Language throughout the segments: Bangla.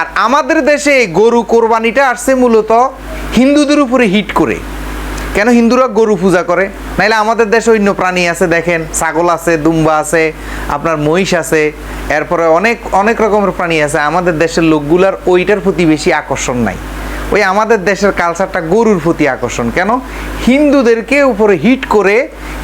আর আমাদের দেশে গরু কোরবানিটা আসছে মূলত হিন্দুদের উপরে হিট করে। কেন হিন্দুরা গরু পূজা করে? নাইলে আমাদের দেশে অন্য প্রাণী আছে, দেখেন, ছাগল আছে, দুম্বা আছে, আপনার মহিষ আছে, এরপরে অনেক অনেক রকমের প্রাণী আছে। আমাদের দেশের লোকগুলার ওইটার প্রতি বেশি আকর্ষণ নাই। ওই আমাদের দেশের কালচারটা গরুর প্রতি আকর্ষণ। কেন? হিন্দুদেরকে উপরে হিট করে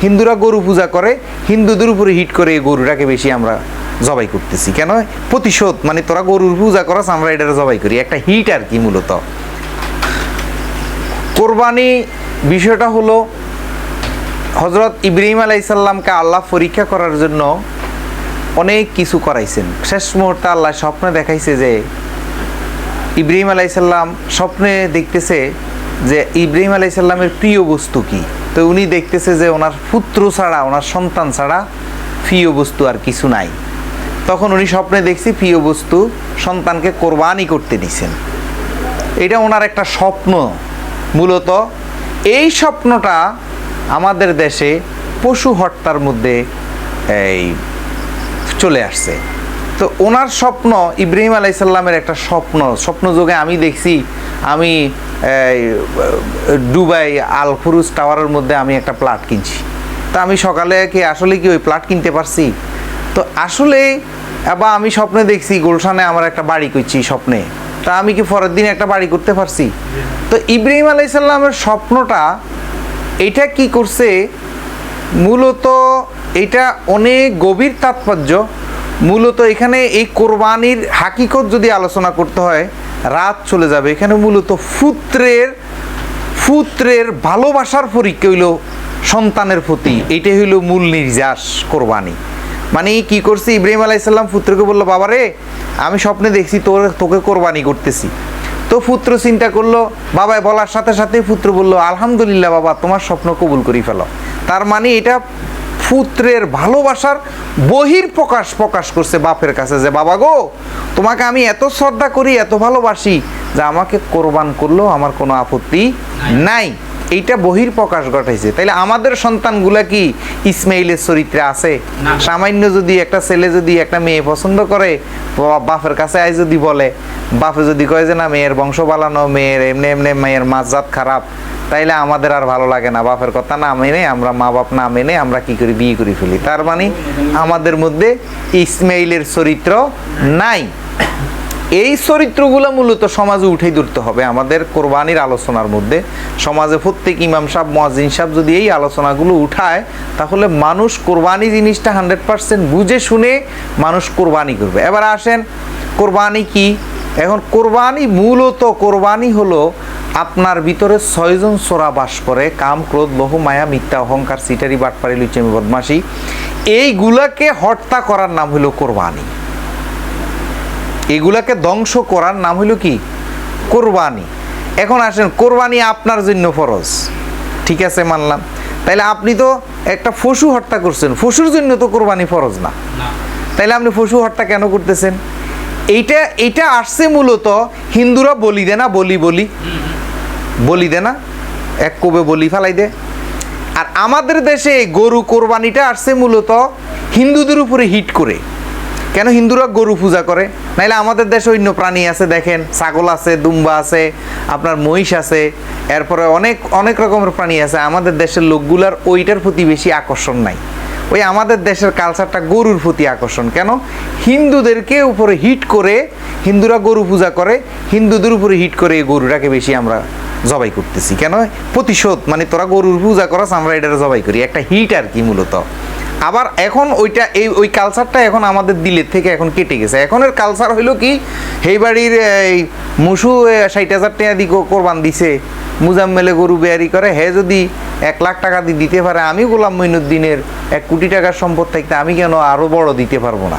হিন্দুরা গরু পূজা করে, হিন্দুদের উপরে হিট করে এই গরুটাকে বেশি আমরা জবাই করতেছি। কেন? প্রতিশোধ মানে তোরা গরুর পূজা করস, আমরা এটার জবাই করি। একটা হিট আর কি মূলত। কোরবানি বিষয়টা হলো হজরত ইব্রাহিম আলাইসাল্লামকে আল্লাহ পরীক্ষা করার জন্য অনেক কিছু করাইছেন। শেষ মুহূর্তে আল্লাহ স্বপ্নে দেখাইছে যে, ইব্রাহিম আলাইসাল্লাম স্বপ্নে দেখতেছে যে ইব্রাহিম আলাইসাল্লামের প্রিয় বস্তু কি। তো উনি দেখতেছে যে ওনার পুত্র ছাড়া, ওনার সন্তান ছাড়া প্রিয় বস্তু আর কিছু নাই। তখন উনি স্বপ্নে দেখছি প্রিয় বস্তু সন্তানকে কোরবানি করতে দিছেন এটা ওনার একটা স্বপ্ন। মূলত এই স্বপ্নটা আমাদের দেশে পশু হত্যার মধ্যে এই চলে আসছে। তো ওনার স্বপ্ন ইব্রাহিম আলাইসাল্লামের একটা স্বপ্ন। স্বপ্ন যোগে আমি দেখছি আমি দুবাই আল টাওয়ারের মধ্যে আমি একটা প্লাট কিনছি। তা আমি সকালে কি আসলে কি ওই প্লাট কিনতে পারছি? তো আসলে বা আমি স্বপ্নে দেখছি গুলশানে আমার একটা বাড়ি করছি স্বপ্নে। তা আমি কি পরের দিন একটা বাড়ি করতে পারছি? তো ইব্রাহিম আলাইসাল্লামের স্বপ্নটা, এটা কি করছে? মূলত এটা অনেক গভীর তাৎপর্য। মূলত এখানে এই কোরবানির হাকিকত যদি আলোচনা করতে হয়, রাত চলে যাবে। এখানে মূলত পুত্রের পুত্রের ভালোবাসার পরীক্ষা হইল সন্তানের প্রতি। এটাই হইল মূল নির্যাস কোরবানি। মানে কি করছে? ইব্রাহিম আলাইসাল্লাম পুত্রকে বলল বাবারে আমি স্বপ্নে দেখছি তোর তোকে কোরবানি করতেছি। তো পুত্র চিন্তা করল বাবা বলার সাথে সাথে পুত্র বলল আলহামদুলিল্লাহ বাবা তোমার স্বপ্ন কবুল করি ফেলো। তার মানে এটা পুত্রের ভালোবাসার বহির প্রকাশ প্রকাশ করছে বাপের কাছে যে বাবা গো তোমাকে আমি এত শ্রদ্ধা করি এত ভালোবাসি যে আমাকে কোরবান করলেও আমার কোনো আপত্তি নাই। এইটা বহির প্রকাশ ঘটাইছে। তাইলে আমাদের সন্তানগুলা কি ইসমাইলের চরিত্রে আছে? সামান্য যদি একটা ছেলে যদি একটা মেয়ে পছন্দ করে বাপের কাছে আয় যদি বলে বাপে যদি কয় যে না মেয়ের বংশ বালানো মেয়ের এমনি এমনি মেয়ের মাজাত খারাপ। তাইলে আমাদের আর ভালো লাগে না। বাপের কথা না মেনে আমরা মা বাপ না মেনে আমরা কি করি? বিয়ে করে ফেলি। তার মানে আমাদের মধ্যে ইসমাইলের চরিত্র নাই। এই চরিত্রগুলো মূলত সমাজে উঠেই ধরতে হবে। আমাদের কোরবানির আলোচনার মধ্যে সমাজে প্রত্যেক ইমাম সাহেব মহাজিন সাহেব যদি এই আলোচনাগুলো উঠায়, তাহলে মানুষ কোরবানি জিনিসটা হান্ড্রেড পার্সেন্ট বুঝে শুনে মানুষ কোরবানি করবে। এবার আসেন, কোরবানি কি? এখন কোরবানি মূলত, কোরবানি হলো আপনার ভিতরে ছয়জন সোরা বাস করে, কাম, ক্রোধ বহু মায়া, মিথ্যা, অহংকার, সিটারি, বাটপারি লুচেমি বদমাসি এইগুলাকে হত্যা করার নাম হলো কোরবানি। এগুলাকে ধ্বংস করার নাম হলো কি? কোরবানি। এখন আসেন কোরবানি আপনার জন্য ফরজ। ঠিক আছে মানলাম। তাইলে আপনি তো একটা পশু হত্যা করছেন পশুর জন্য তো কোরবানি ফরজ না। তাইলে আপনি পশু হত্যা কেন করতেছেন? এইটা এইটা আসছে মূলত হিন্দুরা বলি দে না বলি বলি। বলি দে না এক কবে বলি ফেলাই দে। আর আমাদের দেশে গরু কোরবানিটা আসছে মূলত হিন্দুদের উপরে হিট করে। কেন হিন্দুরা গরু পূজা করে? নাইলে আমাদের দেশে অন্য প্রাণী আছে, দেখেন, ছাগল আছে, দুম্বা আছে, আপনার মহিষ আছে, এরপরে অনেক অনেক রকমের প্রাণী আছে। আমাদের দেশের লোকগুলার ওইটার প্রতি বেশি আকর্ষণ নাই। ওই আমাদের দেশের কালচারটা গরুর প্রতি আকর্ষণ। কেন? হিন্দুদেরকে উপরে হিট করে হিন্দুরা গরু পূজা করে, হিন্দুদের উপরে হিট করে এই গরুটাকে বেশি আমরা জবাই করতেছি। কেন? প্রতিশোধ মানে তোরা গরুর পূজা করস, আমরা এটা জবাই করি। একটা হিট আর কি মূলত। আবার এখন ওইটা এই ওই কালচারটা এখন আমাদের দিলের থেকে এখন কেটে গেছে। এখনের কালচার হইল কি, সেই বাড়ির, এই মুসু ষাট হাজার টাকা দিয়ে কোরবান দিছে, মুজাম্মেলে গরু বেয়ারি করে, হে যদি এক লাখ টাকা দিয়ে দিতে পারে, আমি গোলাম মইনুদ্দিনের এক কোটি টাকার সম্পদ থাকতে আমি কেন আরও বড় দিতে পারব না?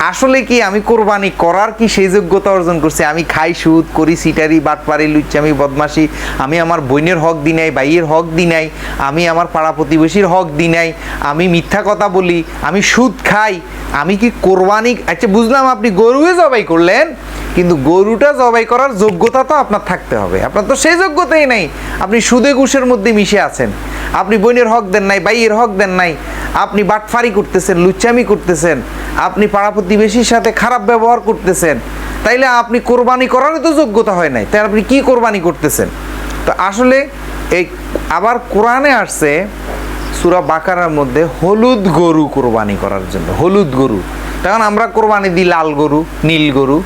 আসলে কি আমি কোরবানি করার কি সেই যোগ্যতা অর্জন করছি? আমি খাই, সুদ, করি, সিটারি, বাটপারি, লুচ্চামি বদমাসি আমি আমার বোনের হক দি নাই, ভাইয়ের হক দি নাই, আমি আমার পাড়া প্রতিবেশীর হক দি নাই, আমি মিথ্যা কথা বলি, আমি সুদ খাই, আমি কি কোরবানি আচ্ছা বুঝলাম আপনি গরুয়ে জবাই করলেন, কিন্তু গরুটা জবাই করার যোগ্যতা তো আপনার থাকতে হবে। আপনার তো সেই যোগ্যতাই নেই। আপনি সুদে ঘুষের মধ্যে মিশে আছেন। আপনি বোনের হক দেন নাই, ভাইয়ের হক দেন নাই, আপনি বাটফারি করতেছেন, লুচ্চামি করতেছেন, আপনি পাড়া প্রতিবেশীর সাথে খারাপ ব্যবহার করতেছেন, তাইলে আপনি কোরবানি করারও তো যোগ্যতা হয় নাই, তাই আপনি কি কোরবানি করতেছেন? তো আসলে এই আবার কোরআনে আসছে, সুরা বাকারার মধ্যে হলুদ গরু কোরবানি করার জন্য, হলুদ গরু। তখন আমরা কোরবানি দিই লাল গরু, নীল গরু,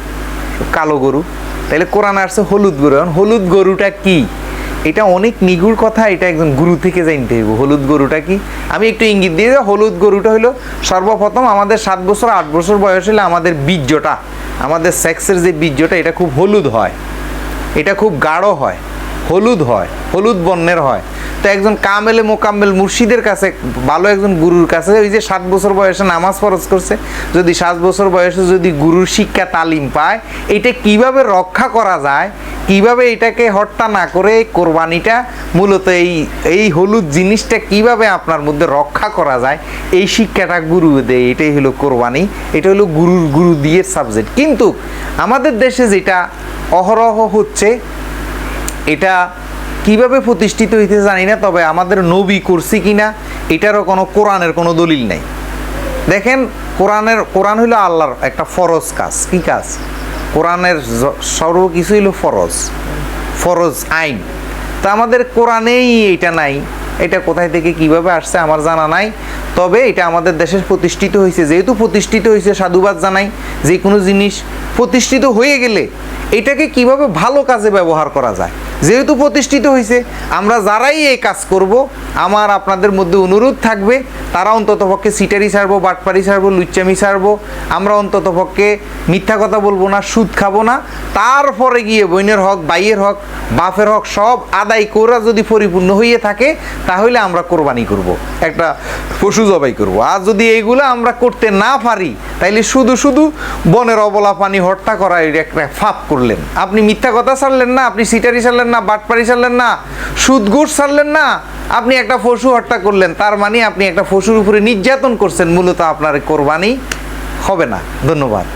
কালো গরু তাহলে কোরআনে আসছে হলুদ গরু। এখন হলুদ গরুটা কি? এটা অনেক নিগুড় কথা, এটা একজন গুরু থেকে জানতে হইব হলুদ গরুটা কি? আমি একটু ইঙ্গিত দিয়ে হলুদ গরুটা হলো সর্বপ্রথম আমাদের সাত বছর, আট বছর বয়স হলে আমাদের বীর্যটা, আমাদের সেক্সের যে বীর্যটা, এটা খুব হলুদ হয়, এটা খুব গাঢ় হয়। হলুদ হয়, হলুদ বর্ণের হয়। তো একজন কামেলে মোকাম্মেল মুর্শিদের কাছে, ভালো একজন গুরুর কাছে, ওই যে সাত বছর বয়সে নামাজ ফরজ করছে, যদি সাত বছর বয়সে যদি গুরুর শিক্ষা তালিম পায়, এটা কীভাবে রক্ষা করা যায়, কীভাবে এটাকে হত্যা না করে কোরবানিটা মূলত এই এই হলুদ জিনিসটা কীভাবে আপনার মধ্যে রক্ষা করা যায়, এই শিক্ষাটা গুরু দেয়, এটাই হলো কোরবানি, এটা হলো গুরুর, গুরু দিয়ে সাবজেক্ট কিন্তু আমাদের দেশে যেটা অহরহ হচ্ছে এটা কীভাবে প্রতিষ্ঠিত হইতে জানি না, তবে আমাদের নবী করছি কিনা, এটারও কোনো কোরআনের কোনো দলিল নাই। দেখেন, কোরআনের, কোরআন হইল আল্লাহর একটা ফরজ কাজ। কি কাজ? কোরআনের সর্ব কিছু হইল ফরজ। ফরজ আইন। তা আমাদের কোরআনেই এটা নাই। এটা কোথায় থেকে কীভাবে আসছে আমার জানা নাই। তবে এটা আমাদের দেশে প্রতিষ্ঠিত হয়েছে। যেহেতু প্রতিষ্ঠিত হয়েছে, সাধুবাদ জানাই যে কোনো জিনিস প্রতিষ্ঠিত হয়ে গেলে এটাকে কীভাবে ভালো কাজে ব্যবহার করা যায়। যেহেতু প্রতিষ্ঠিত হয়েছে, আমরা যারাই এই কাজ করব, আমার আপনাদের মধ্যে অনুরোধ থাকবে, তারা অন্তত পক্ষে সিটারি ছাড়বো বাটপারি ছাড়বো লুচ্চামি ছাড়বো আমরা অন্তত পক্ষে মিথ্যা কথা বলব না, সুদ খাব না। তারপরে গিয়ে বইনের হক, বাইয়ের হক, বাপের হক সব আদায় করা যদি পরিপূর্ণ হয়ে থাকে তাহলে আমরা কোরবানি করব, একটা পশু জবাই করব। আর যদি এইগুলো আমরা করতে না পারি, তাইলে শুধু শুধু বনের অবলা পানি হত্যা করা একটা ফাপ করলেন। আপনি মিথ্যা কথা ছাড়লেন না, আপনি সিটারি ছাড়লেন না বাটপারি ছাড়লেন না সুদ ঘুষ ছাড়লেন না, আপনি একটা পশু হত্যা করলেন। তার মানে আপনি একটা পশুর উপরে নির্যাতন করছেন, মূলত আপনার কোরবানি হবে না। ধন্যবাদ।